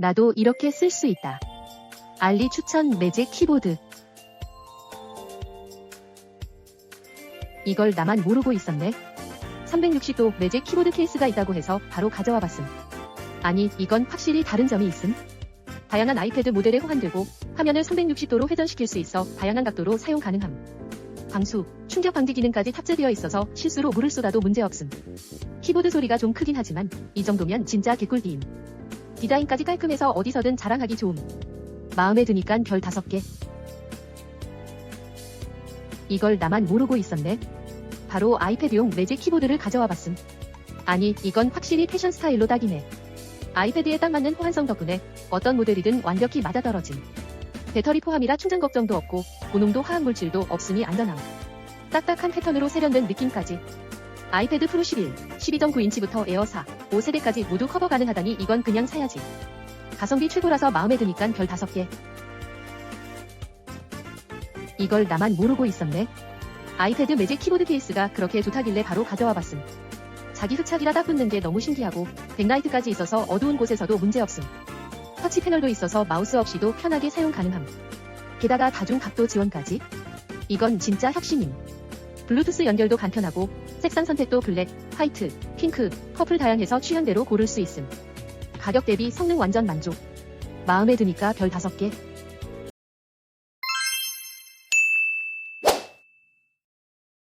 나도 이렇게 쓸 수 있다. 알리 추천 매직 키보드. 이걸 나만 모르고 있었네. 360도 매직 키보드 케이스가 있다고 해서 바로 가져와 봤음. 아니, 이건 확실히 다른 점이 있음. 다양한 아이패드 모델에 호환되고 화면을 360도로 회전시킬 수 있어 다양한 각도로 사용 가능함. 방수, 충격 방지 기능까지 탑재되어 있어서 실수로 물을 쏟아도 문제없음. 키보드 소리가 좀 크긴 하지만 이 정도면 진짜 개꿀띠임. 디자인까지 깔끔해서 어디서든 자랑하기 좋음. 마음에 드니깐 별 5개. 이걸 나만 모르고 있었네. 바로 아이패드용 매직 키보드를 가져와 봤음. 아니, 이건 확실히 패션 스타일로 딱이네. 아이패드에 딱 맞는 호환성 덕분에 어떤 모델이든 완벽히 맞아떨어짐. 배터리 포함이라 충전 걱정도 없고 고농도 화학 물질도 없으니 안전함. 딱딱한 패턴으로 세련된 느낌까지. 아이패드 프로 11, 12.9인치부터 에어 4, 5세대까지 모두 커버 가능하다니 이건 그냥 사야지. 가성비 최고라서 마음에 드니깐 별 5개. 이걸 나만 모르고 있었네. 아이패드 매직 키보드 케이스가 그렇게 좋다길래 바로 가져와 봤음. 자기 흡착이라 딱 붙는 게 너무 신기하고 백라이트까지 있어서 어두운 곳에서도 문제없음. 터치 패널도 있어서 마우스 없이도 편하게 사용 가능함. 게다가 다중 각도 지원까지. 이건 진짜 혁신임. 블루투스 연결도 간편하고 색상 선택도 블랙, 화이트, 핑크, 퍼플 다양해서 취향대로 고를 수 있음. 가격 대비 성능 완전 만족. 마음에 드니까 별 5개.